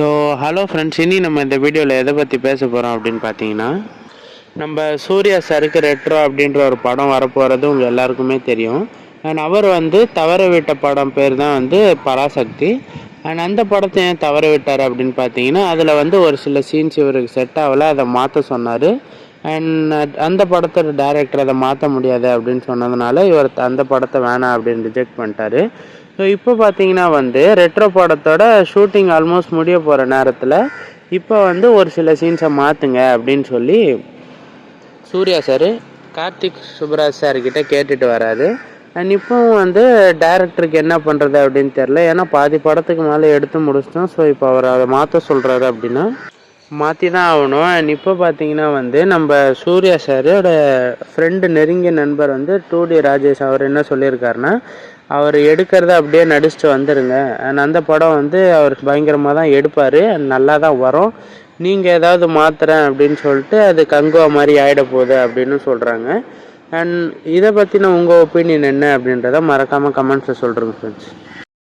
So hello friends இனி நம்ம இந்த வீடியோவில் எதை பற்றி பேச போகிறோம் அப்படின்னு பார்த்தீங்கன்னா நம்ம சூர்யா சருக்கு ரெட்ரோ அப்படின்ற ஒரு படம் வரப்போகிறது உங்கள் எல்லாருக்குமே தெரியும். அண்ட் அவர் வந்து தவற விட்ட படம் பேர் தான் வந்து பராசக்தி. அண்ட் அந்த படத்தை ஏன் தவற விட்டார் அப்படின்னு பார்த்தீங்கன்னா அதில் வந்து ஒரு சில சீன்ஸ் இவருக்கு செட் ஆகலை அதை மாற்ற சொன்னார். அண்ட் அந்த படத்தோட டேரக்டர் அதை மாற்ற முடியாது அப்படின்னு சொன்னதுனால இவர் அந்த படத்தை வேணாம் அப்படின்னு ரிஜெக்ட் பண்ணிட்டாரு. ஸோ இப்போ பார்த்தீங்கன்னா வந்து ரெட்ரோ படத்தோட ஷூட்டிங் ஆல்மோஸ்ட் முடிய போகிற நேரத்தில் இப்போ வந்து ஒரு சில சீன்ஸை மாற்றுங்க அப்படின்னு சொல்லி சூர்யா சார் கார்த்திக் சுப்ராஜ் சார் கிட்ட கேட்டுட்டு வராது அண்ட் இப்போவும் வந்து டேரக்டருக்கு என்ன பண்ணுறது அப்படின்னு தெரில ஏன்னா பாதி படத்துக்கு மேலே எடுத்து முடிச்சிட்டோம். ஸோ இப்போ அவர் அதை மாற்ற சொல்கிறாரு அப்படின்னா மாற்றி தான் ஆகணும். அண்ட் இப்போ பார்த்தீங்கன்னா வந்து நம்ம சூர்யா சாரோட ஃப்ரெண்டு நெருங்கிய நண்பர் வந்து டூ டி ராஜேஷ். அவர் என்ன சொல்லியிருக்காருன்னா அவர் எடுக்கிறத அப்படியே நடிச்சுட்டு வந்துடுங்க அண்ட் அந்த படம் வந்து அவர் பயங்கரமாக தான் எடுப்பார். நல்லா தான் வரும். நீங்கள் ஏதாவது மாத்துறேன் அப்படின்னு சொல்லிட்டு அது கங்குவா மாதிரி ஆகிட போகுது அப்படின்னு சொல்கிறாங்க அண்ட் இதை பற்றின உங்கள் ஒப்பீனியன் என்ன அப்படின்றத மறக்காமல் கமெண்ட்ஸில் சொல்கிறேங்க ஃப்ரெண்ட்ஸ்